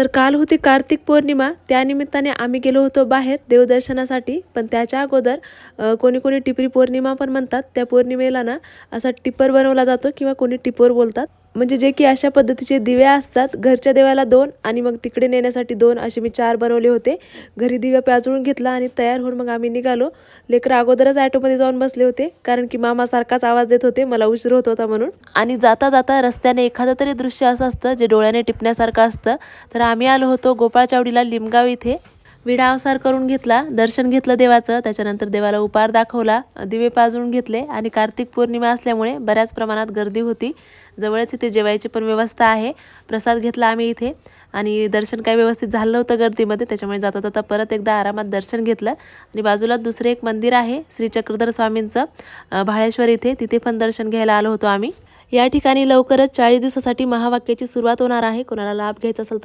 तर काल होती कार्तिक पौर्णिमा. त्यानिमित्ताने आम्ही गेलो होतो बाहेर देवदर्शनासाठी. पण त्याच्या अगोदर कोणी कोणी टिपरी पौर्णिमा पण म्हणतात. त्या पौर्णिमेला ना असा टिपर बनवला जातो किंवा कोणी टिपोर बोलतात. म्हणजे जे की अशा पद्धतीचे दिवे असतात घरच्या देवाला दोन आणि मग तिकडे नेण्यासाठी दोन असे मी चार बनवले होते. घरी दिव्या पाजळून घेतला आणि तयार होऊन मग आम्ही निघालो. लेकरं अगोदरच ॲटोमध्ये जाऊन बसले होते कारण की मामा सारखाच आवाज देत होते मला उशीर होत होता म्हणून. आणि जाता जाता रस्त्याने एखादं तरी दृश्य असं असतं जे डोळ्याने टिपण्यासारखं असतं. तर आम्ही आलो होतो गोपाळ चावडीला लिमगाव इथे. विडा अवसार करून घेतला दर्शन घेतलं देवाचं त्याच्यानंतर देवाला उपार दाखवला दिवे पाजून घेतले आणि कार्तिक पौर्णिमा असल्यामुळे बऱ्याच प्रमाणात गर्दी होती. जवळच इथे जेवायची पण व्यवस्था आहे. प्रसाद घेतला आम्ही इथे आणि दर्शन काय व्यवस्थित झालं होतं गर्दीमध्ये त्याच्यामुळे जाता जाता परत एकदा आरामात दर्शन घेतलं. आणि बाजूला दुसरं एक मंदिर आहे श्री चक्रधर स्वामींचं भाळेश्वर इथे तिथे पण दर्शन घ्यायला आलो होतो आम्ही. या ठिकाणी लवकरच चाळीस दिवसासाठी महावाक्याची सुरुवात होणार आहे. कोणाला लाभ घ्यायचा असेल तर